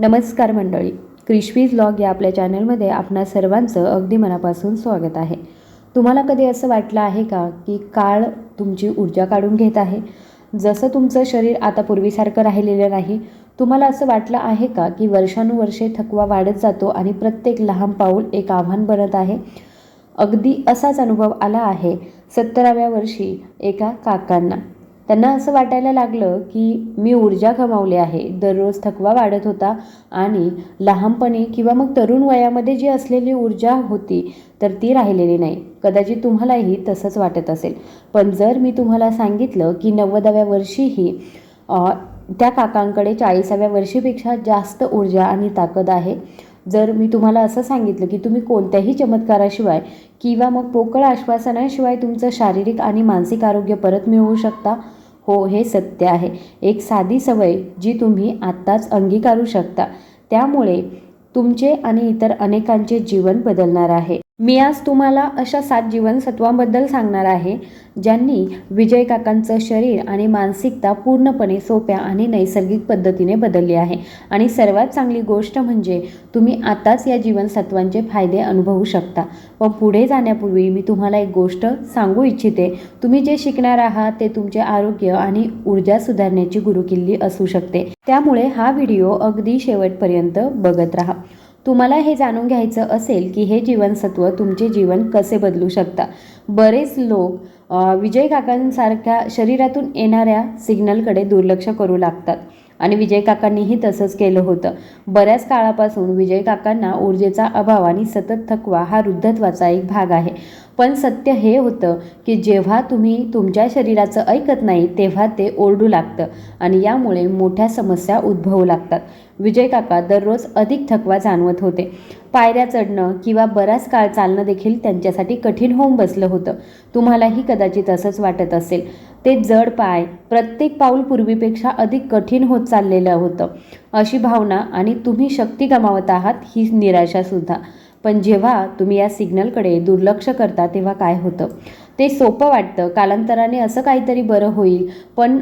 नमस्कार मंडळी. क्रिश्वीज लॉग या आपल्या चॅनलमध्ये आपणा सर्वांचं अगदी मनापासून स्वागत आहे. तुम्हाला कधी असं वाटलं आहे का की काळ तुमची ऊर्जा काढून घेत आहे? जसं तुमचं शरीर आता पूर्वीसारखं राहिलेलं नाही तुम्हाला असं वाटलं आहे का की वर्षानुवर्षे थकवा वाढत जातो आणि प्रत्येक लहान पाऊल एक आव्हान बनत आहे? अगदी असाच अनुभव आला आहे सत्तराव्या वर्षी एका काकांना. त्यांना असं वाटायला लागलं की मी ऊर्जा गमावली आहे. दररोज थकवा वाढत होता आणि लहानपणी किंवा मग तरुण वयामध्ये जी असलेली ऊर्जा होती तर ती राहिलेली नाही. कदाचित तुम्हालाही तसंच वाटत असेल. पण जर मी तुम्हाला सांगितलं की नव्वदाव्या वर्षीही त्या काकांकडे चाळीसाव्या वर्षीपेक्षा जास्त ऊर्जा आणि ताकद आहे जर मी तुम्हाला असं सांगितलं की तुम्ही कोणत्याही चमत्काराशिवाय किंवा मग पोकळ आश्वासनाशिवाय तुमचं शारीरिक आणि मानसिक आरोग्य परत मिळवू शकता हो हे सत्य आहे. एक साधी सवय जी तुम्ही आत्ताच अंगीकारू शकता. त्यामुळे तुमचे आणि इतर अनेकांचे जीवन बदलणार आहे. मी आज तुम्हाला अशा सात जीवनसत्वांबद्दल सांगणार आहे ज्यांनी विजय काकांचं शरीर आणि मानसिकता पूर्णपणे सोप्या आणि नैसर्गिक पद्धतीने बदलली आहे. आणि सर्वात चांगली गोष्ट म्हणजे तुम्ही आताच या जीवनसत्वांचे फायदे अनुभवू शकता. व पुढे जाण्यापूर्वी मी तुम्हाला एक गोष्ट सांगू इच्छिते. तुम्ही जे शिकणार आहात ते तुमचे आरोग्य आणि ऊर्जा सुधारण्याची गुरुकिल्ली असू शकते. त्यामुळे हा व्हिडिओ अगदी शेवटपर्यंत बघत राहा. तुम्हाला हे जाणून घ्यायचं असेल की हे जीवनसत्व तुमचे जीवन कसे बदलू शकता? बरेच लोक विजय काकांसारख्या शरीरातून येणाऱ्या सिग्नलकडे दुर्लक्ष करू लागतात. आणि विजय काकांनीही तसंच केलं होतं. बऱ्याच काळापासून विजय काकांना ऊर्जेचा अभाव आणि सतत थकवा हा वृद्धत्वाचा एक भाग आहे. पण सत्य हे होतं की जेव्हा तुम्ही तुमच्या शरीराचं ऐकत नाही तेव्हा ते ओरडू लागतं आणि यामुळे मोठ्या समस्या उद्भवू लागतात. विजय काका दररोज अधिक थकवा जाणवत होते. पायऱ्या चढणं किंवा बराच काळ चालणं देखील त्यांच्यासाठी कठीण होऊन बसलं होतं. तुम्हालाही कदाचित असंच वाटत असेल. ते जड पाय प्रत्येक पाऊल पूर्वीपेक्षा अधिक कठीण होत चाललेलं होतं. अशी भावना आणि तुम्ही शक्ती गमावत आहात ही निराशासुद्धा पण जेव्हा तुम्ही या सिग्नलकडे दुर्लक्ष करता तेव्हा काय होतं? ते सोपं वाटतं. कालांतराने असं काहीतरी बरं होईल. पण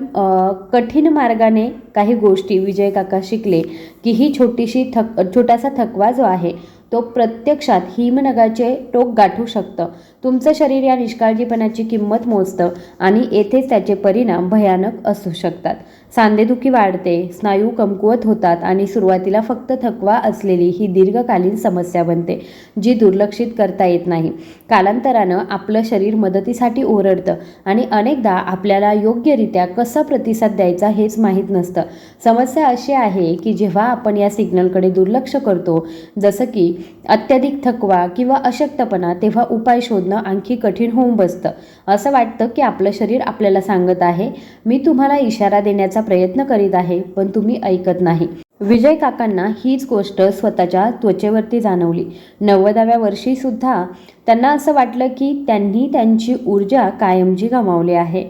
कठीण मार्गाने काही गोष्टी विजय काका शिकले की ही छोटीशी थक छोटासा थकवा जो आहे तो प्रत्यक्षात हिमनगाचे टोक गाठू शकतं. तुमचं शरीर या निष्काळजीपणाची किंमत मोजतं आणि येथेच त्याचे परिणाम भयानक असू शकतात. सांधेदुखी वाढते स्नायू कमकुवत होतात आणि सुरुवातीला फक्त थकवा असलेली ही दीर्घकालीन समस्या बनते जी दुर्लक्षित करता येत नाही. कालांतरानं आपलं शरीर मदतीसाठी ओरडतं आणि अनेकदा आपल्याला योग्यरित्या कसा प्रतिसाद द्यायचा हेच माहीत नसतं. समस्या अशी आहे की जेव्हा आपण या सिग्नलकडे दुर्लक्ष करतो जसं की अत्याधिक थकवा किंवा अशक्तपणा तेव्हा उपाय शोधणं आणखी कठीण होऊन बसतं. असं वाटतं की आपलं शरीर आपल्याला सांगत आहे मी तुम्हाला इशारा देण्याचा प्रयत्न करीत आहे पण तुम्ही ऐकत नाही. विजय काकांना हीच गोष्ट स्वतःच्या त्वचेवरती जाणवली. नव्वदाव्या वर्षी सुद्धा त्यांना असं वाटलं की त्यांनी त्यांची ऊर्जा कायमची गमावली आहे.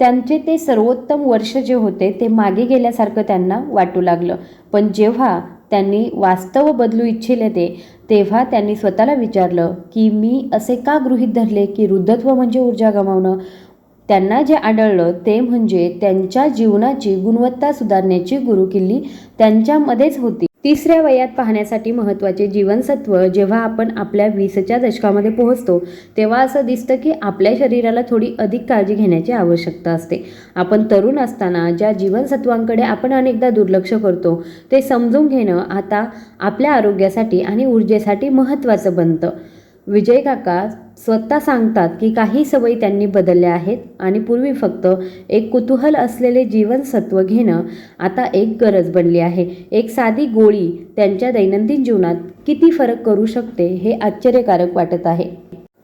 त्यांचे ते सर्वोत्तम वर्ष जे होते ते मागे गेल्यासारखं त्यांना वाटू लागलं. पण जेव्हा त्यांनी वास्तव बदलू इच्छिले ते तेव्हा त्यांनी स्वतःला विचारलं की मी असे का गृहीत धरले की वृद्धत्व म्हणजे ऊर्जा गमावणं? त्यांना जे आढळलं ते म्हणजे त्यांच्या जीवनाची गुणवत्ता सुधारण्याची गुरुकिल्ली त्यांच्यामध्येच होती. तिसऱ्या वयात पाहण्यासाठी महत्त्वाचे जीवनसत्व जेव्हा आपण आपल्या वीसच्या दशकामध्ये पोहोचतो तेव्हा असं दिसतं की आपल्या शरीराला थोडी अधिक काळजी घेण्याची आवश्यकता असते. आपण तरुण असताना ज्या जीवनसत्वांकडे आपण अनेकदा दुर्लक्ष करतो ते समजून घेणं आता आपल्या आरोग्यासाठी आणि ऊर्जेसाठी महत्त्वाचं बनतं. विजय काका स्वतः सांगतात की काही सवयी त्यांनी बदलल्या आहेत आणि पूर्वी फक्त एक कुतूहल असलेले जीवनसत्व घेणं आता एक गरज बनली आहे. एक साधी गोळी त्यांच्या दैनंदिन जीवनात किती फरक करू शकते हे आश्चर्यकारक वाटत आहे.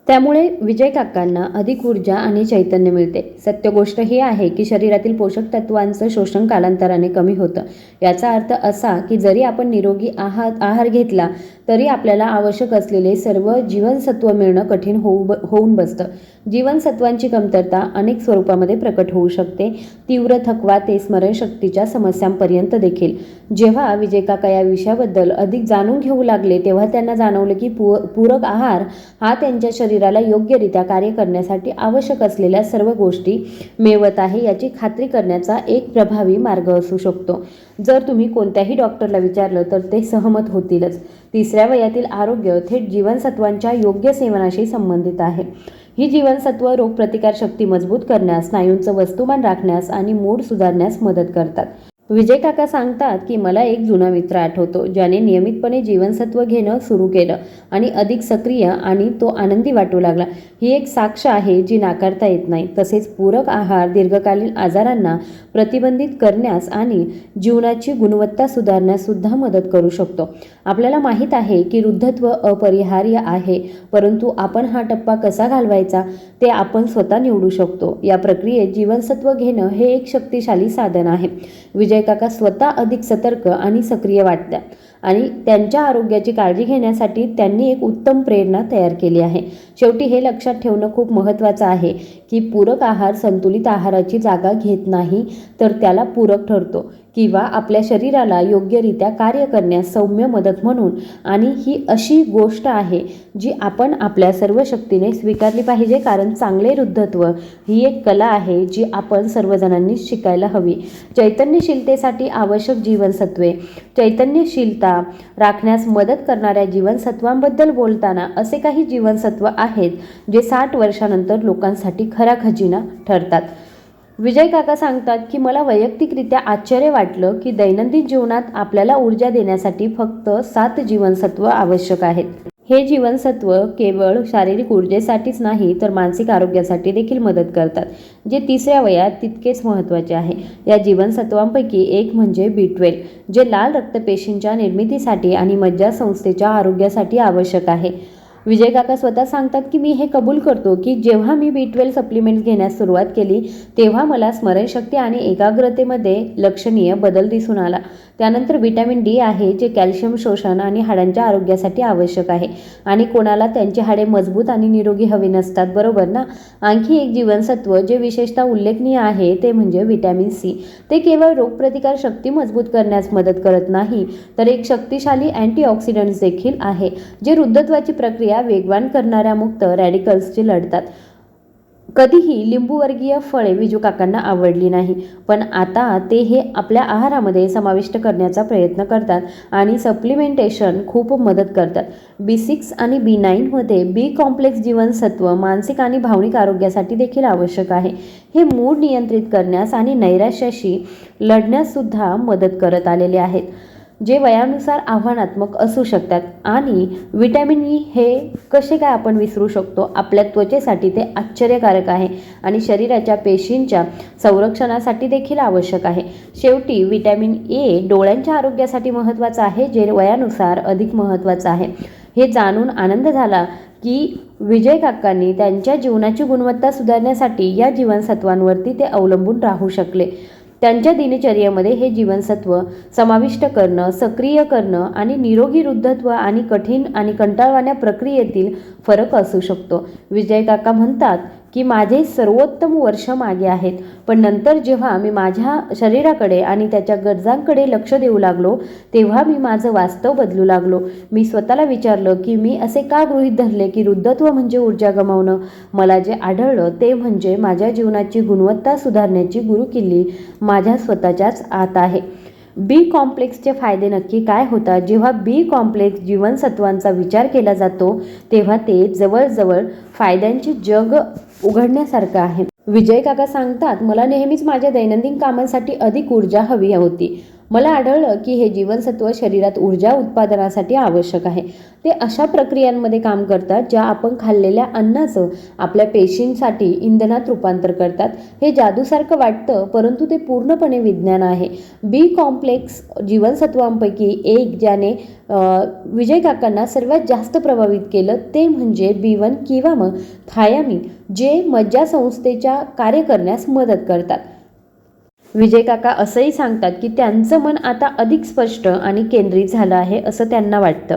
त्यामुळे विजय काकांना अधिक ऊर्जा आणि चैतन्य मिळते. सत्य गोष्ट ही आहे की शरीरातील पोषक तत्वांचं शोषण कालांतराने कमी होतं. याचा अर्थ असा की जरी आपण निरोगी आहार आहार घेतला तरी आपल्याला आवश्यक असलेले सर्व जीवनसत्व मिळणं कठीण होऊ ब होऊन बसतं. जीवनसत्वांची कमतरता अनेक स्वरूपामध्ये प्रकट होऊ शकते. तीव्र थकवा ते स्मरणशक्तीच्या समस्यांपर्यंत देखील. जेव्हा विजयकाका या विषयाबद्दल अधिक जाणून घेऊ लागले तेव्हा त्यांना जाणवलं की पू पूरक आहार हा त्यांच्या शरीराला योग्यरित्या कार्य करण्यासाठी आवश्यक असलेल्या सर्व गोष्टी मिळवत आहे याची खात्री करण्याचा एक प्रभावी मार्ग असू शकतो. जर तुम्ही कोणत्याही डॉक्टरला विचारलं तर ते सहमत होतीलच. तिसऱ्या वयातील आरोग्य थेट जीवनसत्वांच्या योग्य सेवनाशी संबंधित आहे. ही जीवनसत्व रोगप्रतिकारशक्ती मजबूत करण्यास स्नायूंचं वस्तुमान राखण्यास आणि मूड सुधारण्यास मदत करतात. विजय काका सांगतात की मला एक जुना मित्र आठवतो ज्याने नियमितपणे जीवनसत्व घेणं सुरू केलं. आणि अधिक सक्रिय आणि तो आनंदी वाटू लागला. ही एक साक्ष आहे जी नाकारता येत नाही. तसेच पूरक आहार दीर्घकालीन आजारांना प्रतिबंधित करण्यास आणि जीवनाची गुणवत्ता सुधारण्यास सुद्धा मदत करू शकतो. आपल्याला माहीत आहे की वृद्धत्व अपरिहार्य आहे परंतु आपण हा टप्पा कसा घालवायचा ते आपण स्वतः निवडू शकतो. या प्रक्रियेत जीवनसत्व घेणं हे एक शक्तिशाली साधन आहे. विजय काका स्वतः अधिक सतर्क आणि सक्रिय वाटतात आणि त्यांच्या आरोग्याची काळजी घेण्यासाठी त्यांनी एक उत्तम प्रेरणा तयार केली आहे. शेवटी हे लक्षात ठेवणं खूप महत्त्वाचं आहे की पूरक आहार संतुलित आहाराची जागा घेत नाही तर त्याला पूरक ठरतो. किंवा आपल्या शरीराला योग्यरित्या कार्य करण्यास सौम्य मदत म्हणून. आणि ही अशी गोष्ट आहे जी आपण आपल्या सर्व शक्तीने स्वीकारली पाहिजे कारण चांगले वृद्धत्व ही एक कला आहे जी आपण सर्वजणांनी शिकायला हवी. चैतन्यशीलतेसाठी आवश्यक जीवनसत्वे चैतन्यशीलता राखण्यास मदत करणाऱ्या जीवनसत्वांबद्दल बोलताना असे काही जीवनसत्व आहेत जे साठ वर्षानंतर लोकांसाठी खरा खजिना ठरतात. विजय काका सांगतात की मला वैयक्तिकरित्या आश्चर्य वाटलं की दैनंदिन जीवनात आपल्याला ऊर्जा देण्यासाठी फक्त सात जीवनसत्व आवश्यक आहेत. हे जीवनसत्व केवळ शारीरिक ऊर्जेसाठीच नाही तर मानसिक आरोग्यासाठी देखील मदत करतात जे तिसऱ्या वयात तितकेच महत्त्वाचे आहे. या जीवनसत्वांपैकी एक म्हणजे बी ट्वेल्व जे लाल रक्तपेशींच्या निर्मितीसाठी आणि मज्जासंस्थेच्या आरोग्यासाठी आवश्यक आहे. विजय काका स्वतः सांगतात की मी हे कबूल करतो की जेव्हा मी बी ट्वेल्व सप्लिमेंट्स घेण्यास सुरुवात केली तेव्हा मला स्मरणशक्ती आणि एकाग्रतेमध्ये लक्षणीय बदल दिसून आला. त्यानंतर विटॅमिन डी आहे जे कॅल्शियम शोषण आणि हाडांच्या आरोग्यासाठी आवश्यक आहे. आणि कोणाला त्यांची हाडे मजबूत आणि निरोगी हवी नसतात बरोबर ना? आणखी एक जीवनसत्व जे विशेषतः उल्लेखनीय आहे ते म्हणजे व्हिटॅमिन सी. ते केवळ रोगप्रतिकार शक्ती मजबूत करण्यास मदत करत नाही तर एक शक्तिशाली अँटीऑक्सिडंट्स देखील आहे जे वृद्धत्वाची प्रक्रिया वेगवान करणाऱ्या मुक्त रॅडिकल्सची लढतात. कधीही लिंबूवर्गीय फळे विजू काकांना आवडली नाही. पण आता ते हे आपल्या आहारामध्ये समाविष्ट करण्याचा प्रयत्न करतात आणि सप्लिमेंटेशन खूप मदत करतात. बी सिक्स आणि बी नाईनमध्ये बी कॉम्प्लेक्स जीवनसत्व मानसिक आणि भावनिक आरोग्यासाठी देखील आवश्यक आहे. हे मूड नियंत्रित करण्यास आणि नैराश्याशी लढण्याससुद्धा मदत करत आलेले आहेत. जे वयानुसार आव्हानात्मक असू शकतात. आणि विटॅमिन ई हे कसे काय आपण विसरू शकतो? आपल्या त्वचेसाठी ते आश्चर्यकारक आहे आणि शरीराच्या पेशींच्या संरक्षणासाठी देखील आवश्यक आहे. शेवटी विटॅमिन ए डोळ्यांच्या आरोग्यासाठी महत्त्वाचं आहे जे वयानुसार अधिक महत्त्वाचं आहे. हे जाणून आनंद झाला की विजय काकांनी त्यांच्या जीवनाची गुणवत्ता सुधारण्यासाठी या जीवनसत्वांवरती ते अवलंबून राहू शकले. त्यांच्या दिनचर्येमध्ये हे जीवनसत्व समाविष्ट करणं सक्रिय करणं आणि निरोगी वृद्धत्व आणि कठीण आणि कंटाळवाण्या प्रक्रियेतील फरक असू शकतो. विजय काका म्हणतात की माझे सर्वोत्तम वर्ष मागे आहेत. पण नंतर जेव्हा मी माझ्या शरीराकडे आणि त्याच्या गरजांकडे लक्ष देऊ लागलो तेव्हा मी माझं वास्तव बदलू लागलो. मी स्वतःला विचारलं की मी असे का गृहीत धरले की वृद्धत्व म्हणजे ऊर्जा गमावणं? मला जे आढळलं ते म्हणजे माझ्या जीवनाची गुणवत्ता सुधारण्याची गुरुकिल्ली माझ्या स्वतःच्याच आत आहे. बी कॉम्प्लेक्सचे फायदे नक्की काय होतात? जेव्हा बी कॉम्प्लेक्स जीवनसत्वांचा विचार केला जातो तेव्हा ते जवळजवळ फायद्यांचे जग उघडण्यासारखं आहे. विजय काका सांगतात मला नेहमीच माझ्या दैनंदिन कामांसाठी अधिक ऊर्जा हवी होती. मला आढळलं की हे जीवनसत्व शरीरात ऊर्जा उत्पादनासाठी आवश्यक आहे. ते अशा प्रक्रियांमध्ये काम करतात ज्या आपण खाल्लेल्या अन्नाचं आपल्या पेशींसाठी इंधनात रूपांतर करतात. हे जादूसारखं वाटतं परंतु ते पूर्णपणे विज्ञान आहे. बी कॉम्प्लेक्स जीवनसत्वांपैकी एक ज्याने विजय काकांना सर्वात जास्त प्रभावित केलं ते म्हणजे बी वन किंवा मग थायामिन जे मज्जासंस्थेच्या कार्य करण्यास मदत करतात. विजय काका असंही सांगतात की त्यांचं मन आता अधिक स्पष्ट आणि केंद्रित झालं आहे असं त्यांना वाटतं.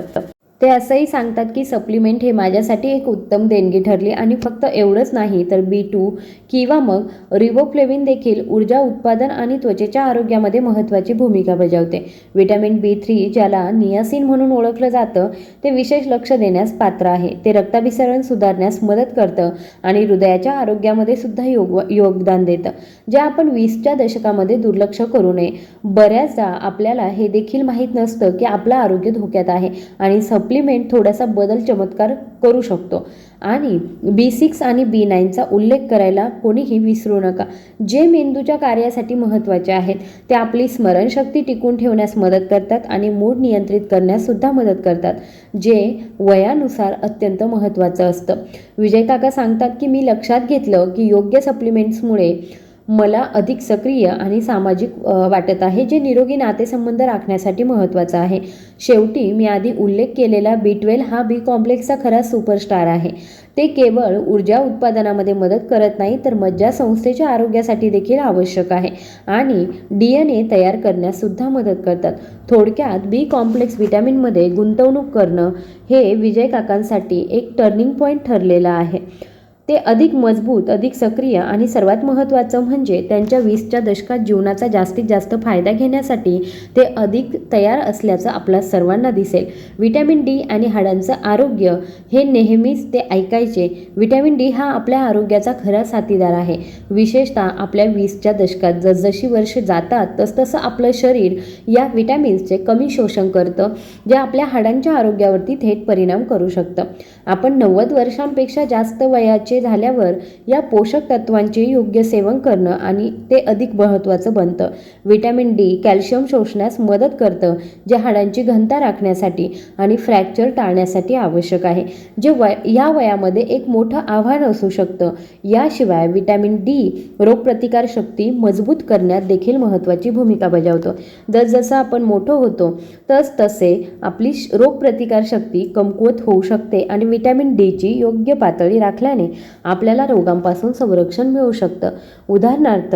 ते असंही सांगतात की सप्लिमेंट हे माझ्यासाठी एक उत्तम देणगी ठरली आणि फक्त एवढंच नाही तर बी टू किंवा मग रिबोफ्लेविन देखील ऊर्जा उत्पादन आणि त्वचेच्या आरोग्यामध्ये महत्त्वाची भूमिका बजावते. विटॅमिन बी थ्री ज्याला नियासिन म्हणून ओळखलं जातं ते विशेष लक्ष देण्यास पात्र आहे. ते रक्ताभिसरण सुधारण्यास मदत करतं आणि हृदयाच्या आरोग्यामध्ये सुद्धा योग योगदान देतं जे आपण वीसच्या दशकामध्ये दुर्लक्ष करू नये. बऱ्याचदा आपल्याला हे देखील माहीत नसतं की आपलं आरोग्य धोक्यात आहे आणि सप सप्लिमेंट थोडासा बदल चमत्कार करू शकतो. आणि बी सिक्स आणि बी नाईनचा उल्लेख करायला कोणीही विसरू नका. जे मेंदूच्या कार्यासाठी महत्त्वाचे आहेत ते आपली स्मरणशक्ती टिकून ठेवण्यास मदत करतात आणि मूड नियंत्रित करण्याससुद्धा मदत करतात जे वयानुसार अत्यंत महत्त्वाचं असतं. विजय काका सांगतात की मी लक्षात घेतलं की योग्य सप्लिमेंट्समुळे मला अधिक सक्रिय आणि सामाजिक वाटत आहे जे निरोगी नातेसंबंध राखण्यासाठी महत्त्वाचं आहे. शेवटी मी आधी उल्लेख केलेला बी ट्वेल्व हा बी कॉम्प्लेक्सचा खरा सुपरस्टार आहे. ते केवळ ऊर्जा उत्पादनामध्ये मदत करत नाही तर मज्जा संस्थेच्या आरोग्यासाठी देखील आवश्यक आहे आणि डी एन ए तयार करण्याससुद्धा मदत करतात. थोडक्यात बी कॉम्प्लेक्स विटॅमिनमध्ये गुंतवणूक करणं हे विजय काकांसाठी एक टर्निंग पॉईंट ठरलेलं आहे. ते अधिक मजबूत अधिक सक्रिय आणि सर्वात महत्त्वाचं म्हणजे त्यांच्या वीसच्या दशकात जीवनाचा जास्तीत जास्त फायदा घेण्यासाठी ते अधिक तयार असल्याचं आपल्या सर्वांना दिसेल. विटॅमिन डी आणि हाडांचं आरोग्य हे नेहमीच ते ऐकायचे. विटॅमिन डी हा आपल्या आरोग्याचा खरा साथीदार आहे. विशेषतः आपल्या वीसच्या दशकात जसजशी वर्ष जातात तसतसं आपलं शरीर या विटॅमिन्सचे कमी शोषण करतं जे आपल्या हाडांच्या आरोग्यावरती थेट परिणाम करू शकतं. आपण नव्वद वर्षांपेक्षा जास्त वयाचे झाल्यावर या पोषक तत्वांचे योग्य सेवन करणं आणि ते अधिक महत्त्वाचं बनतं. विटॅमिन डी कॅल्शियम शोषण्यास मदत करतं जे हाडांची घनता राखण्यासाठी आणि फ्रॅक्चर टाळण्यासाठी आवश्यक आहे. जे वय या वयामध्ये एक मोठं आव्हान असू शकतं. याशिवाय विटॅमिन डी रोगप्रतिकार शक्ती मजबूत करण्यात देखील महत्त्वाची भूमिका बजावतो. जसजसं आपण मोठं होतो तस तसे आपली रोगप्रतिकारशक्ती रोगप्रतिकार शक्ती कमकुवत होऊ शकते आणि विटॅमिन डीची योग्य पातळी राखल्याने आपल्याला रोगांपासून संरक्षण मिळू शकतं. उदाहरणार्थ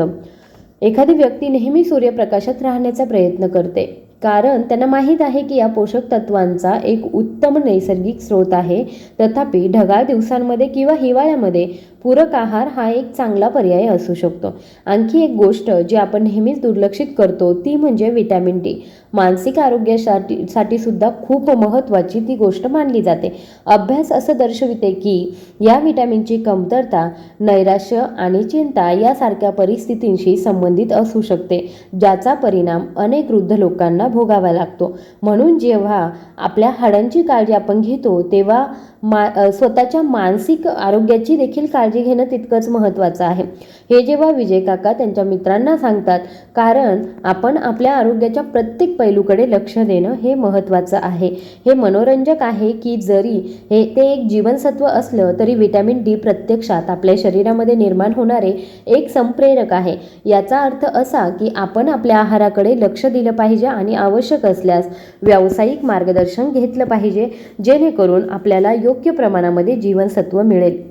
एखादी व्यक्ती नेहमी सूर्यप्रकाशात राहण्याचा प्रयत्न करते. कारण त्यांना माहीत आहे की या पोषक तत्वांचा एक उत्तम नैसर्गिक स्रोत आहे. तथापि ढगाळ दिवसांमध्ये किंवा हिवाळ्यामध्ये पूरक आहार हा एक चांगला पर्याय असू शकतो. आणखी एक गोष्ट जी आपण नेहमीच दुर्लक्षित करतो ती म्हणजे विटॅमिन डी. मानसिक आरोग्यासाठी साठी सुद्धा खूप महत्त्वाची ती गोष्ट मानली जाते. अभ्यास असं दर्शविते की या विटॅमिनची कमतरता नैराश्य आणि चिंता यासारख्या परिस्थितींशी संबंधित असू शकते ज्याचा परिणाम अनेक वृद्ध लोकांना भोगावा लागतो. म्हणून जेव्हा आपल्या हाडांची काळजी आपण घेतो तेव्हा मा स्वतःच्या मानसिक आरोग्याची देखील काळजी घेणं तितकंच महत्त्वाचं आहे. हे जेव्हा विजय काका त्यांच्या मित्रांना सांगतात कारण आपण आपल्या आरोग्याच्या प्रत्येक पैलूकडे लक्ष देणं हे महत्त्वाचं आहे. हे मनोरंजक आहे की जरी हे ते एक जीवनसत्व असलं तरी विटॅमिन डी प्रत्यक्षात आपल्या शरीरामध्ये निर्माण होणारे एक संप्रेरक आहे. याचा अर्थ असा की आपण आपल्या आहाराकडे लक्ष दिलं पाहिजे आणि आवश्यक असल्यास व्यावसायिक मार्गदर्शन घेतलं पाहिजे जेणेकरून आपल्याला योग्य प्रमाणामध्ये जीवनसत्व मिळेल.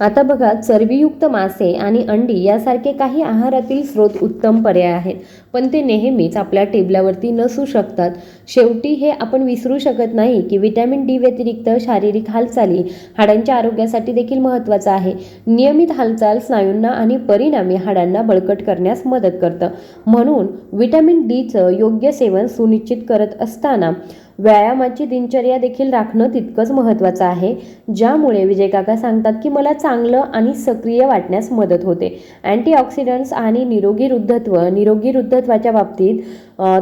आता बघा चरबीयुक्त मासे आणि अंडी यासारखे काही आहारातील स्रोत उत्तम पर्याय आहेत. पण ते नेहमीच आपल्या टेबलावरती नसू शकतात. शेवटी हे आपण विसरू शकत नाही की विटॅमिन डी व्यतिरिक्त शारीरिक हालचाली हाडांच्या आरोग्यासाठी देखील महत्त्वाचं आहे. नियमित हालचाल स्नायूंना आणि परिणामी हाडांना बळकट करण्यास मदत करतं. म्हणून विटॅमिन डीचं योग्य सेवन सुनिश्चित करत असताना व्यायामाची दिनचर्या देखील राखणं तितकंच महत्त्वाचं आहे. ज्यामुळे विजय काका सांगतात की मला चांगलं आणि सक्रिय वाटण्यास मदत होते. अँटीऑक्सिडंट्स आणि निरोगी वृद्धत्व निरोगी वृद्धत्वाच्या बाबतीत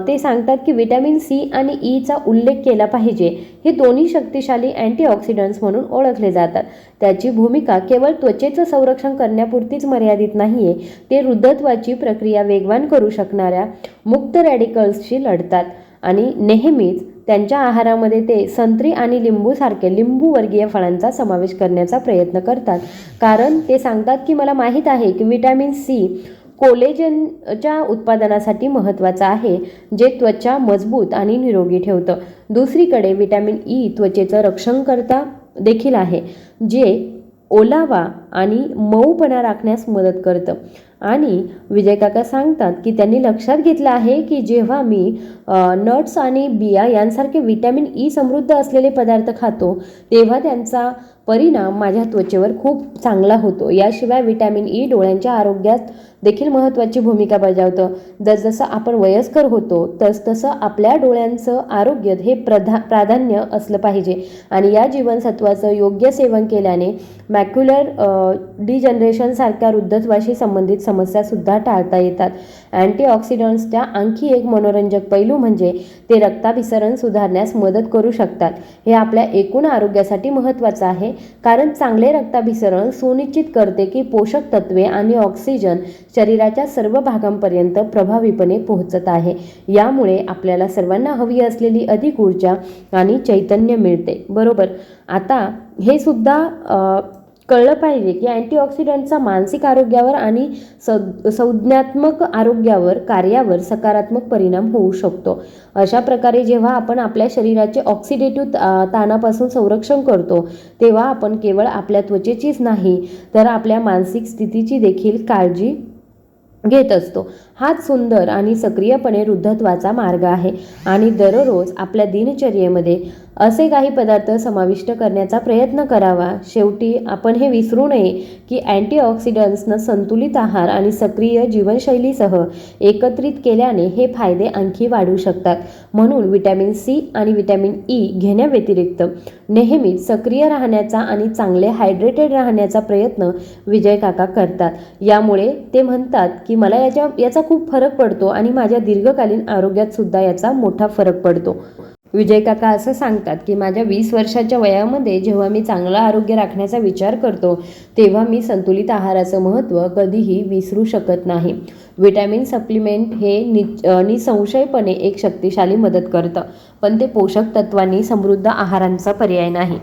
ते सांगतात की विटॅमिन सी आणि ईचा उल्लेख केला पाहिजे. हे दोन्ही शक्तिशाली अँटीऑक्सिडंट्स म्हणून ओळखले जातात. त्याची भूमिका केवळ त्वचेचं संरक्षण करण्यापुरतीच मर्यादित नाही आहे ते वृद्धत्वाची प्रक्रिया वेगवान करू शकणाऱ्या मुक्त रॅडिकल्सशी लढतात आणि नेहमीच त्यांच्या आहारामध्ये ते संत्री आणि लिंबूसारखे लिंबूवर्गीय फळांचा समावेश करण्याचा प्रयत्न करतात. कारण ते सांगतात की मला माहीत आहे की विटॅमिन सी कोलेजनच्या उत्पादनासाठी महत्त्वाचं आहे जे त्वचा मजबूत आणि निरोगी ठेवतं. दुसरीकडे विटॅमिन ई त्वचेचं रक्षण करता देखील आहे जे ओलावा आणि मऊपणा राखण्यास मदत करतं. आणि विजय काका सांगतात की त्यांनी लक्षात घेतलं आहे की जेव्हा मी नट्स आणि बिया यांसारखे विटॅमिन ई समृद्ध असलेले पदार्थ खातो तेव्हा त्यांचा परिणाम माझ्या त्वचेवर खूप चांगला होतो. याशिवाय विटॅमिन ई डोळ्यांच्या आरोग्यात देखील महत्त्वाची भूमिका बजावतं. जसजसं आपण वयस्कर होतो तसतसं आपल्या डोळ्यांचं आरोग्य हे प्रधा प्राधान्य असलं पाहिजे. आणि या जीवनसत्वाचं योग्य सेवन केल्याने मॅक्युलर डिजनरेशनसारख्या वृद्धत्वाशी संबंधित समस्यासुद्धा टाळता येतात. अँटीऑक्सिडंट्सच्या आणखी एक मनोरंजक पैलू म्हणजे ते रक्ताभिसरण सुधारण्यास मदत करू शकतात. हे आपल्या एकूण आरोग्यासाठी महत्त्वाचं आहे. कारण चांगले रक्ताभिसरण सुनिश्चित करते की पोषक तत्वे आणि ऑक्सिजन शरीराच्या सर्व भागांपर्यंत प्रभावीपणे पोहोचत आहे. यामुळे आपल्याला सर्वांना हवी असलेली अधिक ऊर्जा आणि चैतन्य मिळते. बरोबर? आता हे सुद्धा कळलं पाहिजे की अँटीऑक्सिडंटचा मानसिक आरोग्यावर आणि सौ संज्ञात्मक आरोग्यावर कार्यावर सकारात्मक परिणाम होऊ शकतो. अशा प्रकारे जेव्हा आपण आपल्या शरीराचे ऑक्सिडेटिव्ह ताणापासून संरक्षण करतो तेव्हा आपण केवळ आपल्या त्वचेचीच नाही तर आपल्या मानसिक स्थितीची देखील काळजी घेत असतो. हाच सुंदर आणि सक्रियपणे वृद्धत्वाचा मार्ग आहे. आणि दररोज आपल्या दिनचर्येमध्ये असे काही पदार्थ समाविष्ट करण्याचा प्रयत्न करावा. शेवटी आपण हे विसरू नये की अँटीऑक्सिडंट्सनं संतुलित आहार आणि सक्रिय जीवनशैलीसह एकत्रित केल्याने हे फायदे आणखी वाढू शकतात. म्हणून विटॅमिन सी आणि विटॅमिन ई घेण्याव्यतिरिक्त नेहमी सक्रिय राहण्याचा आणि चांगले हायड्रेटेड राहण्याचा प्रयत्न विजय काका करतात. यामुळे ते म्हणतात की मला याच्या याचा खूप फरक पडतो आणि माझ्या दीर्घकालीन आरोग्यात सुद्धा याचा मोठा फरक पडतो. विजय काका असं सांगतात की माझ्या वीस वर्षाच्या वयामध्ये जेव्हा मी चांगलं आरोग्य राखण्याचा विचार करतो तेव्हा मी संतुलित आहाराचं महत्त्व कधीही विसरू शकत नाही. विटॅमिन सप्लिमेंट हे नि निसंशयपणे एक शक्तिशाली मदत करतं पण ते पोषक तत्वांनी समृद्ध आहारांचा पर्याय नाही.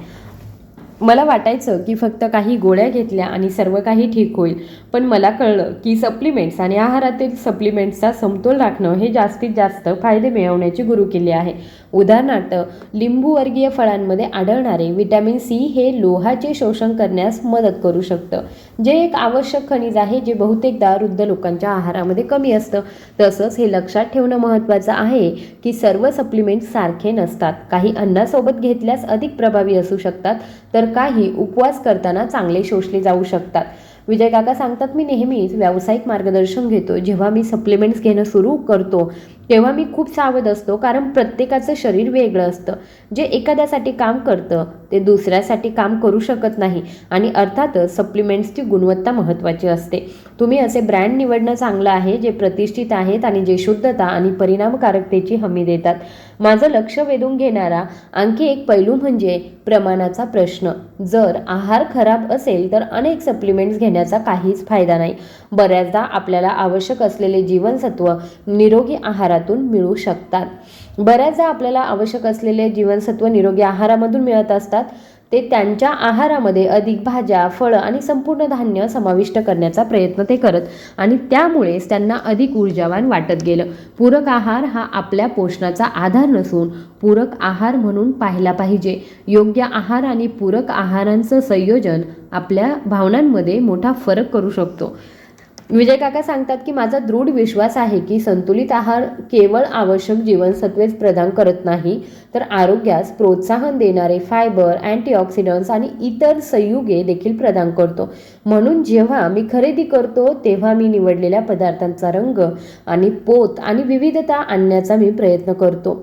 मला वाटायचं की फक्त काही गोळ्या घेतल्या आणि सर्व काही ठीक होईल. पण मला कळलं की सप्लिमेंट्स आणि आहारातील सप्लिमेंट्सचा समतोल राखणं हे जास्तीत जास्त फायदे मिळवण्याची गुरुकिल्ली आहे. उदाहरणार्थ लिंबूवर्गीय फळांमध्ये आढळणारे विटॅमिन सी हे लोहाचे शोषण करण्यास मदत करू शकतं जे एक आवश्यक खनिज आहे जे बहुतेकदा वृद्ध लोकांच्या आहारामध्ये कमी असतं. तसंच हे लक्षात ठेवणं महत्त्वाचं आहे की सर्व सप्लिमेंट्स सारखे नसतात. काही अन्नासोबत घेतल्यास अधिक प्रभावी असू शकतात तर काही उपवास करताना चांगले शोषले जाऊ शकतात. विजय काका सांगतात मी नेहमीच व्यावसायिक मार्गदर्शन घेतो. जेव्हा मी सप्लिमेंट्स घेणं सुरू करतो तेव्हा मी खूप सावध असतो कारण प्रत्येकाचं शरीर वेगळं असतं. जे एखाद्यासाठी काम करतं ते दुसऱ्यासाठी काम करू शकत नाही. आणि अर्थातच सप्लिमेंट्सची गुणवत्ता महत्त्वाची असते. तुम्ही असे ब्रँड निवडणं चांगलं आहे जे प्रतिष्ठित आहेत आणि जे शुद्धता आणि परिणामकारकतेची हमी देतात. माझं लक्ष वेधून घेणारा आणखी एक पैलू म्हणजे प्रमाणाचा प्रश्न. जर आहार खराब असेल तर अनेक सप्लिमेंट्स घेण्याचा काहीच फायदा नाही. बऱ्याचदा आपल्याला आवश्यक असलेले जीवनसत्व निरोगी आहारात आहारातून मिळू शकतात. बऱ्याचदा आपल्याला आवश्यक असलेले जीवनसत्व निरोगी आहारामधून मिळत असतात. ते त्यांच्या आहारामध्ये अधिक भाज्या फळं आणि संपूर्ण धान्य समाविष्ट करण्याचा प्रयत्न ते करत आणि त्यामुळेच त्यांना अधिक ऊर्जावान वाटत गेलं. पूरक आहार हा आपल्या पोषणाचा आधार नसून पूरक आहार म्हणून पाहिला पाहिजे. योग्य आहार आणि पूरक आहारांचं संयोजन आपल्या भावनांमध्ये मोठा फरक करू शकतो. विजय काका सांगतात की माझा दृढ विश्वास आहे की संतुलित आहार केवळ आवश्यक जीवनसत्वेच प्रदान करत नाही तर आरोग्यास प्रोत्साहन देणारे फायबर अँटीऑक्सिडंट्स आणि इतर संयुगे देखील प्रदान करतो. म्हणून जेव्हा मी खरेदी करतो तेव्हा मी निवडलेल्या पदार्थांचा रंग आणि पोत आणि विविधता आणण्याचा मी प्रयत्न करतो.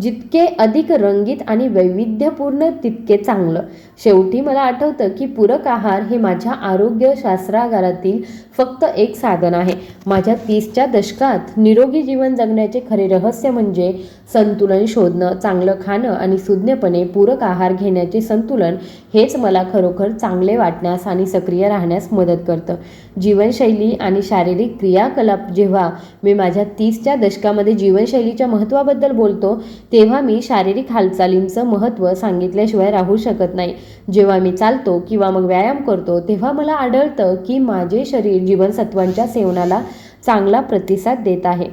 जितके अधिक रंगीत आणि वैविध्यपूर्ण तितके चांगलं. शेवटी मला आठवतं की पूरक आहार हे माझ्या आरोग्य शास्त्रागारातील फक्त एक साधन आहे. माझ्या तीसच्या दशकात निरोगी जीवन जगण्याचे खरे रहस्य म्हणजे संतुलन शोधणं चांगलं खाणं आणि सुज्ञपणे पूरक आहार घेण्याचे संतुलन हेच मला खरोखर चांगले वाटण्यास आणि सक्रिय राहण्यास मदत करतं. जीवनशैली आणि शारीरिक क्रियाकलाप जेव्हा मी माझ्या तीसच्या दशकामध्ये जीवनशैलीच्या महत्त्वाबद्दल बोलतो तेव्हा मी शारीरिक हालचालींचं महत्त्व सांगितल्याशिवाय राहू शकत नाही. जेव्हा मी चालतो किंवा मग व्यायाम करतो तेव्हा मला आढळतं की माझे शरीर जीवनसत्वांच्या सेवनाला चांगला प्रतिसाद देत आहे.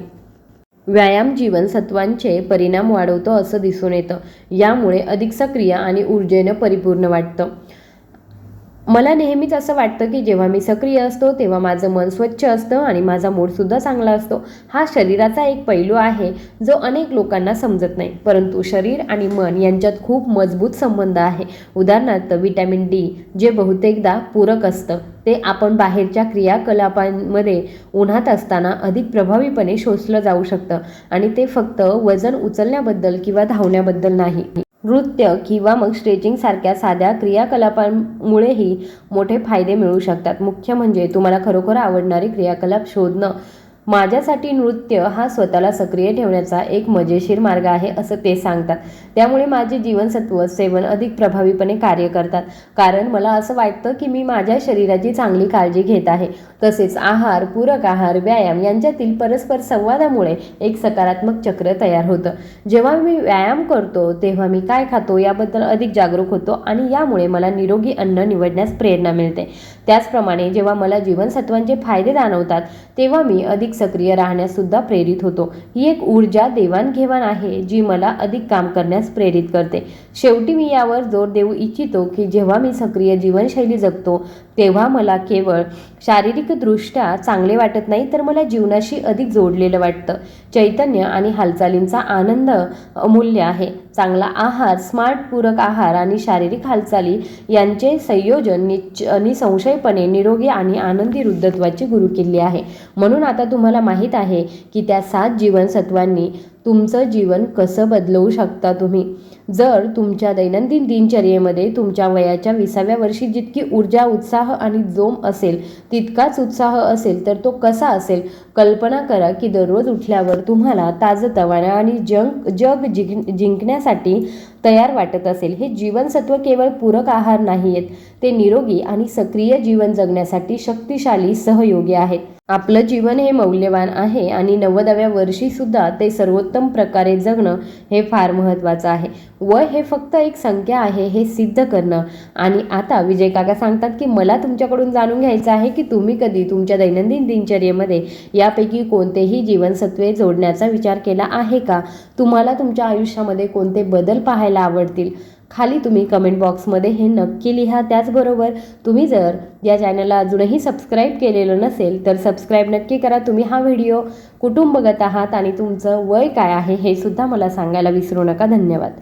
व्यायाम जीवनसत्वांचे परिणाम वाढवतो असं दिसून येतं. यामुळे अधिक सक्रिय आणि ऊर्जेनं परिपूर्ण वाटतं. मला नेहमीच असं वाटतं की जेव्हा मी सक्रिय असतो तेव्हा माझं मन स्वच्छ असतं आणि माझा मूडसुद्धा चांगला असतो. हा शरीराचा एक पैलू आहे जो अनेक लोकांना समजत नाही. परंतु शरीर आणि मन यांच्यात खूप मजबूत संबंध आहे. उदाहरणार्थ विटॅमिन डी जे बहुतेकदा पूरक असतं. ते आपण बाहेरच्या क्रियाकलापांमध्ये उन्हात असताना अधिक प्रभावीपणे शोषलं जाऊ शकतं आणि ते फक्त वजन उचलण्याबद्दल किंवा धावण्याबद्दल नाही. नृत्य किंवा मग स्ट्रेचिंग सारख्या साध्या क्रियाकलापांमुळेही मोठे फायदे मिळू शकतात. मुख्य म्हणजे तुम्हाला खरोखर आवडणारे क्रियाकलाप शोधणं. माझ्यासाठी नृत्य हा स्वतःला सक्रिय ठेवण्याचा एक मजेशीर मार्ग आहे असं ते सांगतात. त्यामुळे माझे जीवनसत्व सेवन अधिक प्रभावीपणे कार्य करतात. कारण मला असं वाटतं की मी माझ्या शरीराची चांगली काळजी घेत आहे. तसेच आहार पूरक आहार व्यायाम यांच्यातील परस्पर संवादामुळे एक सकारात्मक चक्र तयार होतं. जेव्हा मी व्यायाम करतो तेव्हा मी काय खातो याबद्दल अधिक जागरूक होतो आणि यामुळे मला निरोगी अन्न निवडण्यास प्रेरणा मिळते. त्याचप्रमाणे जेव्हा मला जीवनसत्वांचे फायदे जाणवतात तेव्हा मी अधिक सक्रिय राहण्यासुद्धा प्रेरित होतो. ही एक ऊर्जा देवाणघेवाण आहे जी मला अधिक काम करण्यास प्रेरित करते. शेवटी मी यावर जोर देऊ इच्छितो की जेव्हा मी सक्रिय जीवनशैली जगतो तेव्हा मला केवळ शारीरिकदृष्ट्या चांगले वाटत नाही तर मला जीवनाशी अधिक जोडलेलं वाटतं. चैतन्य आणि हालचालींचा आनंद अमूल्य आहे. चांगला आहार स्मार्ट पूरक आहार आणि शारीरिक हालचाली यांचे संयोजन निश्च निसंशयपणे निरोगी आणि आनंदी वृद्धत्वाची गुरुकिल्ली आहे. म्हणून आता तुम्हाला माहीत आहे की त्या सात जीवनसत्वांनी तुमचं जीवन कसं बदलवू शकता तुम्ही? जर तुमच्या दैनंदिन दिनचर्येमध्ये तुमच्या वयाच्या विसाव्या वर्षी जितकी ऊर्जा उत्साह आणि जोम असेल तितकाच उत्साह असेल तर तो कसा असेल? कल्पना करा की दररोज उठल्यावर तुम्हाला ताजतवाना आणि जंग जग जिंक जिंकण्यासाठी तयार वाटत असेल. हे जीवनसत्व केवळ पूरक आहार नाही आहेत ते निरोगी आणि सक्रिय जीवन जगण्यासाठी शक्तिशाली सहयोगी आहेत. आपलं जीवन हे मौल्यवान आहे आणि नव्वदाव्या वर्षीसुद्धा ते सर्वोत्तम प्रकारे जगणं हे फार महत्त्वाचं आहे. वय हे फक्त एक संख्या आहे हे सिद्ध करणं. आणि आता विजय काका सांगतात की मला तुमच्याकडून जाणून घ्यायचं आहे की तुम्ही कधी तुमच्या दैनंदिन दिनचर्येमध्ये यापैकी कोणतेही जीवनसत्वे जोडण्याचा विचार केला आहे का? तुम्हाला तुमच्या आयुष्यामध्ये कोणते बदल पाहायला आवडतील? खाली तुम्ही कमेंट बॉक्समध्ये हे नक्की लिहा. त्याचबरोबर तुम्ही जर या चॅनलला अजूनही सबस्क्राईब केलेलं नसेल तर सबस्क्राईब नक्की करा. तुम्ही हा व्हिडिओ कुठून बघत आहात आणि तुमचं वय काय आहे हे सुद्धा मला सांगायला विसरू नका. धन्यवाद.